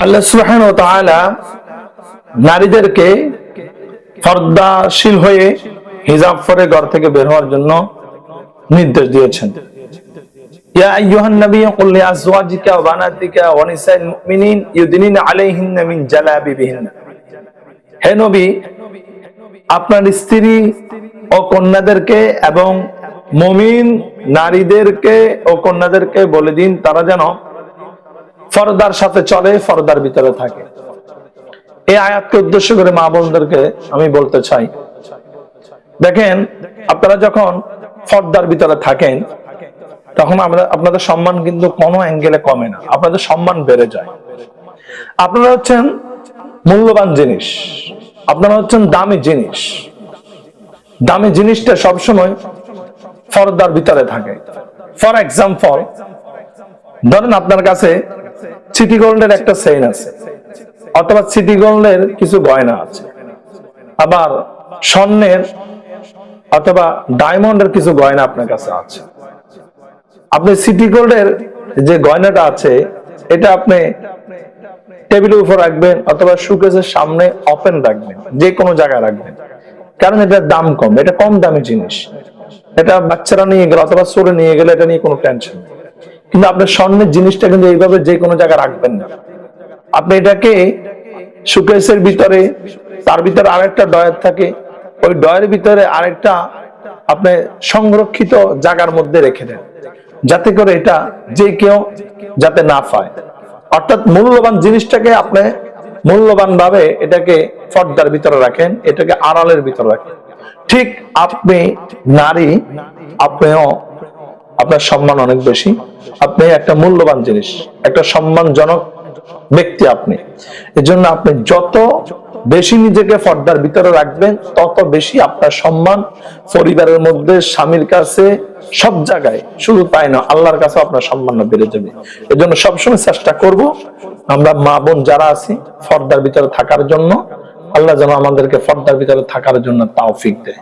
আল্লাহ তাআলা নারীদেরকে পর্দাশীল হয়ে হিজাব পরে ঘর থেকে বের হওয়ার জন্য নির্দেশ দিয়েছেন। আপনার স্ত্রী ও কন্যাদেরকে এবং মুমিন নারীদেরকে ও কন্যাদেরকে বলে দিন, তারা যেন ফরদার সাথে চলে, ফরদার ভিতরে থাকে। এই আয়াতকে উদ্দেশ্য করে মা বোনদেরকে আমি বলতে চাই। দেখেন, আপনারা যখন ফর্দার ভিতরে থাকেন, তখন আমরা, আপনাদের সম্মান কিন্তু কোনো অ্যাঙ্গেলে কমে না। আপনাদের সম্মান বেড়ে যায়। আপনারা হচ্ছেন মূল্যবান জিনিস। আপনারা হচ্ছেন দামি জিনিস। দামি জিনিসটা সবসময় ফরদার ভিতরে থাকে। ফর এক্সাম্পল ধরেন আপনার কাছে সিটি গোল্ডের একটা চেইন আছে। অথবা সিটি গোল্ডের কিছু গয়না আছে। আবার স্বর্ণের অথবা ডায়মন্ডের কিছু গয়না আপনার কাছে আছে। আপনি সিটি গোল্ডের যে গয়নাটা আছে, এটা আপনি টেবিলের উপর রাখবেন অথবা সুকেসের সামনে ওপেন রাখবেন, যে কোনো জায়গায় রাখবেন। কারণ এটার দাম কম, এটা কম দামি জিনিস। এটা বাচ্চারা নিয়ে গেলে অথবা চোরে নিয়ে গেলে এটা নিয়ে কোনো টেনশন নেই। কিন্তু আপনার স্বর্ণের জিনিসটা কিন্তু এইভাবে যে কোনো জায়গায় রাখবেন না। আপনি এটাকে সুকেসের ভিতরে, তার ভিতরে আরেকটা ডয়ার থাকে, ওই ডয়ের ভিতরে আরেকটা আপনি সংরক্ষিত জায়গার মধ্যে রেখে দেন, যাতে করে এটা যে কেউ যাতে না পায়। অর্থাৎ মূল্যবান জিনিসটাকে আপনি মূল্যবান ভাবে এটাকে পর্দার ভিতরে রাখেন, এটাকে আড়ালের ভিতরে রাখেন। ঠিক আপনি নারী, আপনিও আপনার সম্মান অনেক বেশি। আপনি একটা মূল্যবান জিনিস, একটা সম্মানজনক ব্যক্তি আপনি। এজন্য আপনি যত বেশি নিজেকে পর্দার ভিতরে রাখবেন, তত বেশি আপনার সম্মান পরিবারের মধ্যে, স্বামীর কাছে, সব জায়গায়। শুধু তাই না, আল্লাহর কাছে আপনার সম্মান বেড়ে যাবে। এজন্য সবসময় চেষ্টা করব, আমরা মা বোন যারা আছি, পর্দার ভিতরে থাকার জন্য, আল্লাহ যেন আমাদেরকে পর্দার ভিতরে থাকার জন্য তাও তাওফিক দেয়।